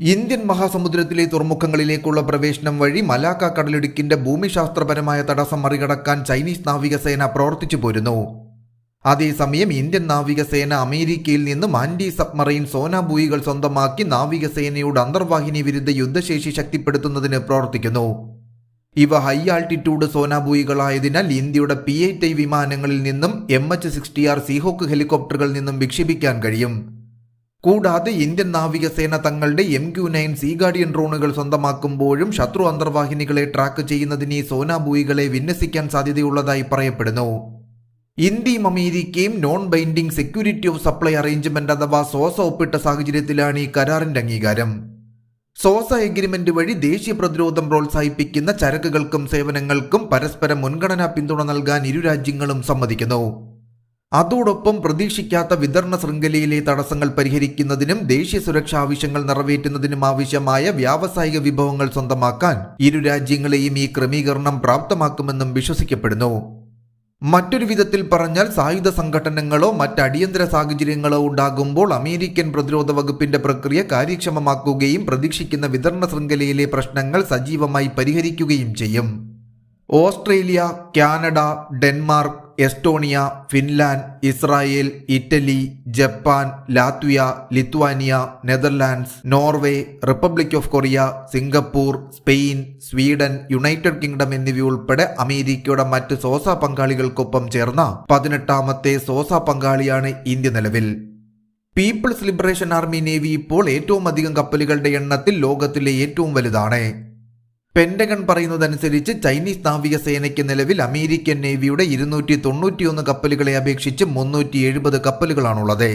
Indian മഹാസമുദ്രത്തിലെ തുറമുഖങ്ങളിലേക്കുള്ള പ്രവേശനം വഴി മലാക്ക കടലിടുക്കിന്റെ ഭൂമിശാസ്ത്രപരമായ തടസ്സം മറികടക്കാൻ ചൈനീസ് നാവികസേന പ്രവർത്തിച്ചു പോരുന്നു. അതേസമയം ഇന്ത്യൻ നാവികസേന അമേരിക്കയിൽ നിന്ന് മാൻഡി സബ്മറൈൻ സോനാബൂയികൾ സ്വന്തമാക്കി നാവികസേനയുടെ അന്തർവാഹിനി വിരുദ്ധ യുദ്ധശേഷി ശക്തിപ്പെടുത്തുന്നതിന് പ്രവർത്തിക്കുന്നു. ഇവ ഹൈ ആൾട്ടിറ്റ്യൂഡ് സോനാബൂയികളായതിനാൽ ഇന്ത്യയുടെ പി എയ്റ്റ് ഐ വിമാനങ്ങളിൽ നിന്നും M H sixty R Seahawk ഹെലികോപ്റ്ററുകളിൽ നിന്നും വിക്ഷേപിക്കാൻ കഴിയും. കൂടാതെ ഇന്ത്യൻ നാവികസേന തങ്ങളുടെ M Q nine Sea Guardian ഡ്രോണുകൾ സ്വന്തമാക്കുമ്പോഴും ശത്രു അന്തർവാഹിനികളെ ട്രാക്ക് ചെയ്യുന്നതിന് സോനാബൂയികളെ വിന്യസിക്കാൻ സാധ്യതയുള്ളതായി പറയപ്പെടുന്നു. ഇന്ത്യയും അമേരിക്കയും non binding security of supply arrangement അഥവാ സോസ ഒപ്പിട്ട സാഹചര്യത്തിലാണ് ഈ കരാറിന്റെ അംഗീകാരം. സോസ എഗ്രിമെന്റ് വഴി ദേശീയ പ്രതിരോധം പ്രോത്സാഹിപ്പിക്കുന്ന ചരക്കുകൾക്കും സേവനങ്ങൾക്കും പരസ്പരം മുൻഗണനാ പിന്തുണ നൽകാൻ ഇരു രാജ്യങ്ങളും സമ്മതിക്കുന്നു. അതോടൊപ്പം പ്രതീക്ഷിക്കാത്ത വിതരണ ശൃംഖലയിലെ തടസ്സങ്ങൾ പരിഹരിക്കുന്നതിനും ദേശീയ സുരക്ഷാ ആവശ്യങ്ങൾ നിറവേറ്റുന്നതിനും ആവശ്യമായ വ്യാവസായിക വിഭവങ്ങൾ സ്വന്തമാക്കാൻ ഇരു രാജ്യങ്ങളെയും ഈ ക്രമീകരണം പ്രാപ്തമാക്കുമെന്നും വിശ്വസിക്കപ്പെടുന്നു. മറ്റൊരു വിധത്തിൽ പറഞ്ഞാൽ സായുധ സംഘടനകളോ മറ്റ് അടിയന്തര സാഹചര്യങ്ങളോ ഉണ്ടാകുമ്പോൾ അമേരിക്കൻ പ്രതിരോധ വകുപ്പിന്റെ പ്രക്രിയ കാര്യക്ഷമമാക്കുകയും പ്രതീക്ഷിക്കുന്ന വിതരണ ശൃംഖലയിലെ പ്രശ്നങ്ങൾ സജീവമായി പരിഹരിക്കുകയും ചെയ്യും. Australia Canada Denmark Estonia Finland Israel Italy Japan Latvia Lithuania Netherlands Norway Republic of Korea Singapore Spain Sweden United Kingdom എന്നിവയുൾപ്പെടെ അമേരിക്കയുടെ മറ്റ് സോസ പങ്കാളികൾക്കൊപ്പം ചേർന്ന പതിനെട്ടാമത്തെ സോസ പങ്കാളിയാണ് ഇന്ത്യ നിലവിൽ. പീപ്പിൾസ് ലിബറേഷൻ ആർമി നേവി ഇപ്പോൾ ഏറ്റവും അധികം കപ്പലുകളുടെ എണ്ണത്തിൽ ലോകത്തിലെ ഏറ്റവും വലുതാണ്. പെന്റഗൺ പറയുന്നതനുസരിച്ച് ചൈനീസ് നാവിക സേനയ്ക്ക് നിലവിൽ അമേരിക്കൻ നേവിയുടെ ഇരുന്നൂറ്റി തൊണ്ണൂറ്റിയൊന്ന് കപ്പലുകളെ അപേക്ഷിച്ച് മുന്നൂറ്റി എഴുപത് കപ്പലുകളാണുള്ളത്.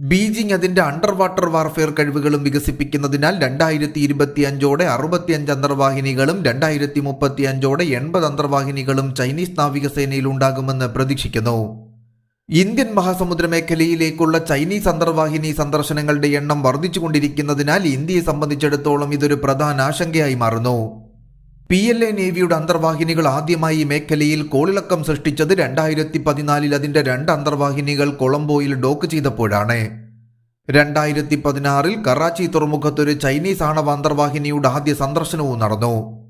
ബീജിംഗ് അതിന്റെ അണ്ടർ വാട്ടർ വാർഫെയർ കഴിവുകളും വികസിപ്പിക്കുന്നതിനാൽ രണ്ടായിരത്തി ഇരുപത്തി അഞ്ചോടെ അറുപത്തിയഞ്ച് അന്തർവാഹിനികളും രണ്ടായിരത്തി മുപ്പത്തി അഞ്ചോടെ എൺപത് അന്തർവാഹിനികളും ചൈനീസ് നാവികസേനയിൽ ഉണ്ടാകുമെന്ന് പ്രതീക്ഷിക്കുന്നു. ഇന്ത്യൻ മഹാസമുദ്ര മേഖലയിലേക്കുള്ള ചൈനീസ് അന്തർവാഹിനി സന്ദർശനങ്ങളുടെ എണ്ണം വർദ്ധിച്ചുകൊണ്ടിരിക്കുന്നതിനാൽ ഇന്ത്യയെ സംബന്ധിച്ചിടത്തോളം ഇതൊരു പ്രധാന ആശങ്കയായി മാറുന്നു. പി എൽ എ നേവിയുടെ അന്തർവാഹിനികൾ ആദ്യമായി ഈ മേഖലയിൽ കോളിളക്കം സൃഷ്ടിച്ചത് രണ്ടായിരത്തി പതിനാലിൽ അതിന്റെ രണ്ട് അന്തർവാഹിനികൾ കൊളംബോയിൽ ഡോക്ക് ചെയ്തപ്പോഴാണ്. രണ്ടായിരത്തി പതിനാറിൽ കറാച്ചി തുറമുഖത്തൊരു ചൈനീസ് ആണവ അന്തർവാഹിനിയുടെ ആദ്യ സന്ദർശനവും നടന്നു.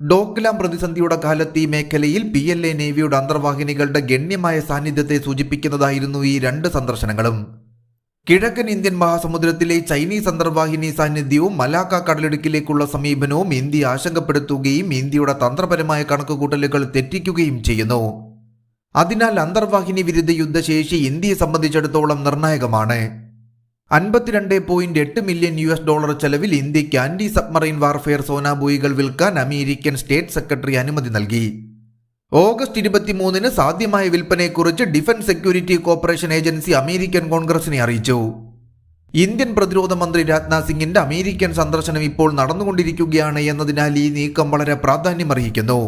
ഡോക്ലാം പ്രതിസന്ധിയുടെ കാലത്ത് ഈ മേഖലയിൽ പി എൽ എ നേവിയുടെ അന്തർവാഹിനികളുടെ ഗണ്യമായ സാന്നിധ്യത്തെ സൂചിപ്പിക്കുന്നതായിരുന്നു ഈ രണ്ട് സന്ദർശനങ്ങളും. കിഴക്കൻ ഇന്ത്യൻ മഹാസമുദ്രത്തിലെ ചൈനീസ് അന്തർവാഹിനി സാന്നിധ്യവും മലാക്ക കടലിടുക്കിലേക്കുള്ള സമീപനവും ഇന്ത്യ ആശങ്കപ്പെടുത്തുകയും ഇന്ത്യയുടെ തന്ത്രപരമായ കണക്കുകൂട്ടലുകൾ തെറ്റിക്കുകയും ചെയ്യുന്നു. അതിനാൽ അന്തർവാഹിനി വിരുദ്ധ യുദ്ധശേഷി ഇന്ത്യയെ സംബന്ധിച്ചിടത്തോളം നിർണായകമാണ്. അൻപത്തിരണ്ട് പോയിന്റ് എട്ട് മില്യൺ യു എസ് ഡോളർ ചെലവിൽ ഇന്ത്യയ്ക്ക് ആന്റി സബ്മറൈൻ വാർഫെയർ സോനാബോയികൾ വിൽക്കാൻ അമേരിക്കൻ സ്റ്റേറ്റ് സെക്രട്ടറി അനുമതി നൽകി. ഓഗസ്റ്റ് ഇരുപത്തിമൂന്നിന് സാധ്യമായ വിൽപ്പനയെക്കുറിച്ച് defence security corporation agency American കോൺഗ്രസിനെ അറിയിച്ചു. ഇന്ത്യൻ പ്രതിരോധ മന്ത്രി രാജ്നാഥ് സിംഗിന്റെ അമേരിക്കൻ സന്ദർശനം ഇപ്പോൾ നടന്നുകൊണ്ടിരിക്കുകയാണ് എന്നതിനാൽ ഈ നീക്കം വളരെ പ്രാധാന്യമർഹിക്കുന്നു.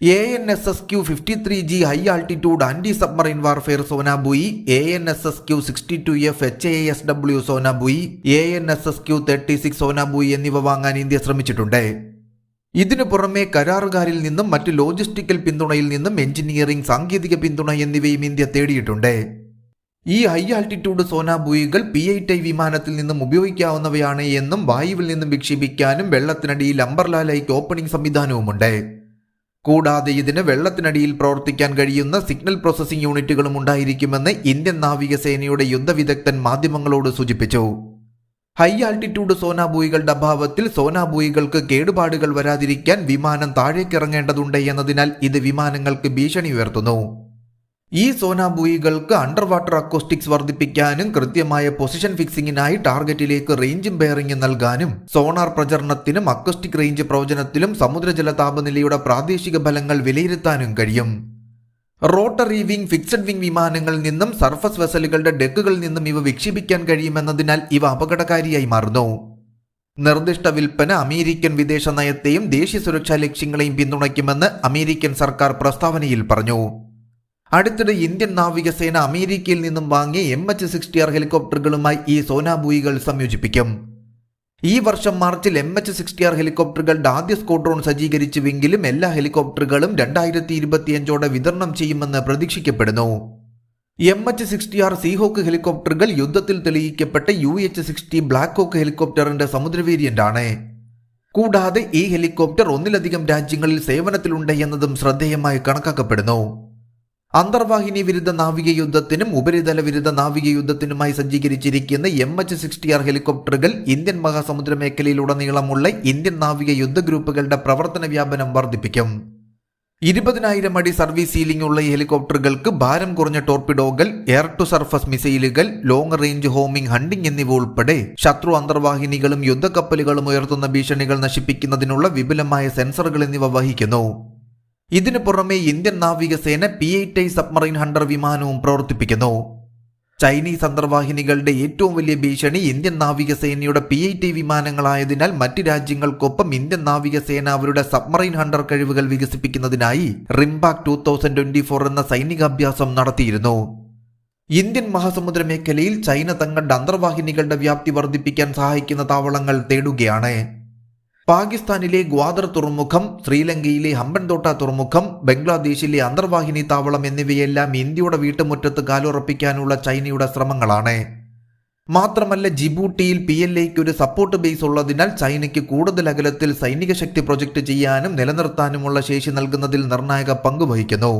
A N S S Q fifty three G high altitude anti submarine warfare sonobuoy A N S S Q sixty two F H A S W sonobuoy A N S S Q thirty six sonobuoy എന്നിവ വാങ്ങാൻ India ശ്രമിച്ചിട്ടുണ്ട്. ഇതിനു പുറമെ കരാറുകാരിൽ നിന്നും മറ്റ് logistical പിന്തുണയിൽ നിന്നും engineering സാങ്കേതിക പിന്തുണ എന്നിവയും ഇന്ത്യ തേടിയിട്ടുണ്ട്. ഈ ഹൈ ആൾട്ടിറ്റ്യൂഡ് സോനാബുയികൾ പി ഐ ടൈ വിമാനത്തിൽ നിന്നും ഉപയോഗിക്കാവുന്നവയാണ് എന്നും വായുവിൽ നിന്നും വിക്ഷേപിക്കാനും വെള്ളത്തിനടിയിൽ അംബർലാലയ്ക്ക് ഓപ്പണിംഗ് സംവിധാനവുമുണ്ട്. കൂടാതെ ഇതിന് വെള്ളത്തിനടിയിൽ പ്രവർത്തിക്കാൻ കഴിയുന്ന സിഗ്നൽ പ്രോസസ്സിംഗ് യൂണിറ്റുകളും ഉണ്ടായിരിക്കുമെന്ന് ഇന്ത്യൻ നാവികസേനയുടെ യുദ്ധവിദഗ്ധൻ മാധ്യമങ്ങളോട് സൂചിപ്പിച്ചു. ഹൈ ആൾട്ടിറ്റ്യൂഡ് സോനാബൂയികളുടെ അഭാവത്തിൽ സോനാബൂയികൾക്ക് കേടുപാടുകൾ വരാതിരിക്കാൻ വിമാനം താഴേക്കിറങ്ങേണ്ടതുണ്ട് എന്നതിനാൽ ഇത് വിമാനങ്ങൾക്ക് ഭീഷണി ഉയർത്തുന്നു. ഈ സോനാബൂയികൾക്ക് അണ്ടർ വാട്ടർ അക്കോസ്റ്റിക്സ് വർദ്ധിപ്പിക്കാനും കൃത്യമായ പൊസിഷൻ ഫിക്സിംഗിനായി ടാർഗറ്റിലേക്ക് റേഞ്ചും ബെയറിംഗും നൽകാനും സോണാർ പ്രചരണത്തിനും അക്കോസ്റ്റിക് റേഞ്ച് പ്രവചനത്തിലും സമുദ്രജല താപനിലയുടെ പ്രാദേശിക ഫലങ്ങൾ വിലയിരുത്താനും കഴിയും. റോട്ടറി വിംഗ് ഫിക്സഡ് വിംഗ് വിമാനങ്ങളിൽ നിന്നും സർഫസ് വെസലുകളുടെ ഡെക്കുകളിൽ നിന്നും ഇവ വിക്ഷേപിക്കാൻ കഴിയുമെന്നതിനാൽ ഇവ അപകടകാരിയായി മാറുന്നു. നിർദ്ദിഷ്ട വിൽപ്പന അമേരിക്കൻ വിദേശ നയത്തെയും ദേശീയ സുരക്ഷാ ലക്ഷ്യങ്ങളെയും പിന്തുണയ്ക്കുമെന്ന് അമേരിക്കൻ സർക്കാർ പ്രസ്താവനയിൽ പറഞ്ഞു. അടുത്തിടെ ഇന്ത്യൻ നാവികസേന അമേരിക്കയിൽ നിന്നും വാങ്ങിയ എം എച്ച് സിക്സ്റ്റി ആർ ഹെലികോപ്റ്ററുകളുമായി ഈ സോനാബൂയികൾ സംയോജിപ്പിക്കും. ഈ വർഷം മാർച്ചിൽ എം എച്ച് സിക്സ്റ്റി ആർ ഹെലികോപ്റ്ററുകളുടെ ആദ്യ സ്ക്വാഡ്രോൺ സജ്ജീകരിച്ചുവെങ്കിലും എല്ലാ ഹെലികോപ്റ്ററുകളും രണ്ടായിരത്തി ഇരുപത്തിയഞ്ചോടെ വിതരണം ചെയ്യുമെന്ന് പ്രതീക്ഷിക്കപ്പെടുന്നു. M H sixty R Seahawk ഹെലികോപ്റ്ററുകൾ യുദ്ധത്തിൽ തെളിയിക്കപ്പെട്ട U H sixty Black Hawk ഹെലികോപ്റ്ററിന്റെ സമുദ്ര വേരിയന്റാണ് കൂടാതെ ഈ ഹെലികോപ്റ്റർ ഒന്നിലധികം രാജ്യങ്ങളിൽ സേവനത്തിലുണ്ട് എന്നതും ശ്രദ്ധേയമായി കണക്കാക്കപ്പെടുന്നു. അന്തർവാഹിനി വിരുദ്ധ നാവിക യുദ്ധത്തിനും ഉപരിതല വിരുദ്ധ നാവിക യുദ്ധത്തിനുമായി സജ്ജീകരിച്ചിരിക്കുന്ന എം എച്ച് സിക്സ്റ്റി ആർ ഹെലികോപ്റ്ററുകൾ ഇന്ത്യൻ മഹാസമുദ്ര മേഖലയിലുടനീളമുള്ള ഇന്ത്യൻ നാവിക യുദ്ധ ഗ്രൂപ്പുകളുടെ പ്രവർത്തന വ്യാപനം വർദ്ധിപ്പിക്കും. ഇരുപതിനായിരം അടി സർവീസ് സീലിംഗ് ഉള്ള ഈ ഹെലികോപ്റ്ററുകൾക്ക് ഭാരം കുറഞ്ഞ ടോർപിഡോകൾ എയർ ടു സർഫസ് മിസൈലുകൾ ലോങ് റേഞ്ച് ഹോമിംഗ് ഹണ്ടിംഗ് എന്നിവ ഉൾപ്പെടെ ശത്രു അന്തർവാഹിനികളും യുദ്ധക്കപ്പലുകളും ഉയർത്തുന്ന ഭീഷണികൾ നശിപ്പിക്കുന്നതിനുള്ള വിപുലമായ സെൻസറുകൾ എന്നിവ വഹിക്കുന്നു. ഇതിനു പുറമെ ഇന്ത്യൻ നാവികസേന P eight I submarine hunter വിമാനവും പ്രവർത്തിപ്പിക്കുന്നു. ചൈനീസ് അന്തർവാഹിനികളുടെ ഏറ്റവും വലിയ ഭീഷണി ഇന്ത്യൻ നാവികസേനയുടെ പി ഐ ടി വിമാനങ്ങളായതിനാൽ മറ്റ് രാജ്യങ്ങൾക്കൊപ്പം ഇന്ത്യൻ നാവികസേന അവരുടെ സബ്മറൈൻ ഹണ്ടർ കഴിവുകൾ വികസിപ്പിക്കുന്നതിനായി RIMPAC two thousand twenty four എന്ന സൈനികാഭ്യാസം നടത്തിയിരുന്നു. ഇന്ത്യൻ മഹാസമുദ്ര മേഖലയിൽ ചൈന തങ്ങളുടെ അന്തർവാഹിനികളുടെ വ്യാപ്തി വർദ്ധിപ്പിക്കാൻ സഹായിക്കുന്ന താവളങ്ങൾ തേടുകയാണ്. പാകിസ്ഥാനിലെ ഗ്വാദർ തുറമുഖം ശ്രീലങ്കയിലെ ഹമ്പൻതോട്ട തുറമുഖം ബംഗ്ലാദേശിലെ അന്തർവാഹിനി താവളം എന്നിവയെല്ലാം ഇന്ത്യയുടെ വീട്ടുമുറ്റത്ത് കാലുറപ്പിക്കാനുള്ള ചൈനയുടെ ശ്രമങ്ങളാണ്. മാത്രമല്ല ജിബൂട്ടിയിൽ പി എൽ എക്ക് ഒരു സപ്പോർട്ട് ബേസ് ഉള്ളതിനാൽ ചൈനയ്ക്ക് കൂടുതൽ അകലത്തിൽ സൈനിക ശക്തി പ്രൊജക്ട് ചെയ്യാനും നിലനിർത്താനുമുള്ള ശേഷി നൽകുന്നതിൽ നിർണായക പങ്ക് വഹിക്കുന്നു.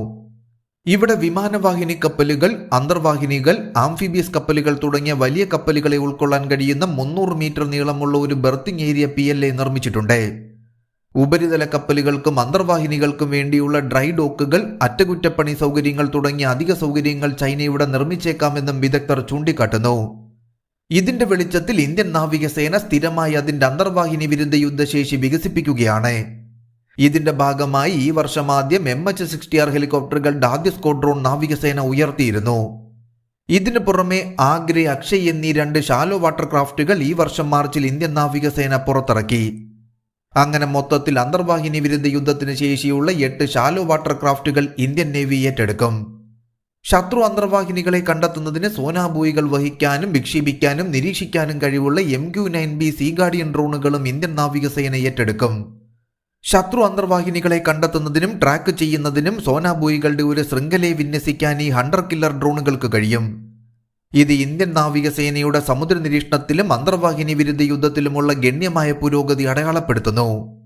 ഇവിടെ വിമാനവാഹിനി കപ്പലുകൾ അന്തർവാഹിനികൾ ആംഫിബിയസ് കപ്പലുകൾ തുടങ്ങിയ വലിയ കപ്പലുകളെ ഉൾക്കൊള്ളാൻ കഴിയുന്ന മുന്നൂറ് മീറ്റർ നീളമുള്ള ഒരു berthing area P L A നിർമ്മിച്ചിട്ടുണ്ട്. ഉപരിതല കപ്പലുകൾക്കും അന്തർവാഹിനികൾക്കും വേണ്ടിയുള്ള ഡ്രൈ ഡോക്കുകൾ അറ്റകുറ്റപ്പണി സൗകര്യങ്ങൾ തുടങ്ങിയ അധിക സൗകര്യങ്ങൾ ചൈന ഇവിടെ നിർമ്മിച്ചേക്കാമെന്നും വിദഗ്ധർ ചൂണ്ടിക്കാട്ടുന്നു. ഇതിന്റെ വെളിച്ചത്തിൽ ഇന്ത്യൻ നാവികസേന സ്ഥിരമായി അതിന്റെ അന്തർവാഹിനി വിരുദ്ധ യുദ്ധശേഷി വികസിപ്പിക്കുകയാണ്. ഇതിന്റെ ഭാഗമായി ഈ വർഷം ആദ്യം എം എച്ച് സിക്സ്റ്റി ആർ ഹെലികോപ്റ്ററുകളുടെ ആദ്യ സ്ക്വാഡ്രോൺ നാവികസേന ഉയർത്തിയിരുന്നു. ഇതിനു പുറമെ ആഗ്രെ അക്ഷയ് എന്നീ രണ്ട് ഷാലോ വാട്ടർ ക്രാഫ്റ്റുകൾ ഈ വർഷം മാർച്ചിൽ ഇന്ത്യൻ നാവികസേന പുറത്തിറക്കി. അങ്ങനെ മൊത്തത്തിൽ അന്തർവാഹിനി വിരുദ്ധ യുദ്ധത്തിന് ശേഷിയുള്ള എട്ട് ഷാലോ വാട്ടർ ക്രാഫ്റ്റുകൾ ഇന്ത്യൻ നേവി ഏറ്റെടുക്കും. ശത്രു അന്തർവാഹിനികളെ കണ്ടെത്തുന്നതിന് സോനാബൂയികൾ വഹിക്കാനും വിക്ഷേപിക്കാനും നിരീക്ഷിക്കാനും കഴിവുള്ള M Q nine B Sea Guardian ഡ്രോണുകളും Indian നാവികസേന ഏറ്റെടുക്കും. ശത്രു അന്തർവാഹിനികളെ കണ്ടെത്തുന്നതിനും ട്രാക്ക് ചെയ്യുന്നതിനും സോനാബോയികളുടെ ഒരു ശൃംഖലയെ വിന്യസിക്കാൻ ഈ ഹണ്ടർ കില്ലർ ഡ്രോണുകൾക്ക് കഴിയും. ഇത് ഇന്ത്യൻ നാവികസേനയുടെ സമുദ്ര നിരീക്ഷണത്തിലും അന്തർവാഹിനി വിരുദ്ധ യുദ്ധത്തിലുമുള്ള ഗണ്യമായ പുരോഗതി അടയാളപ്പെടുത്തുന്നു.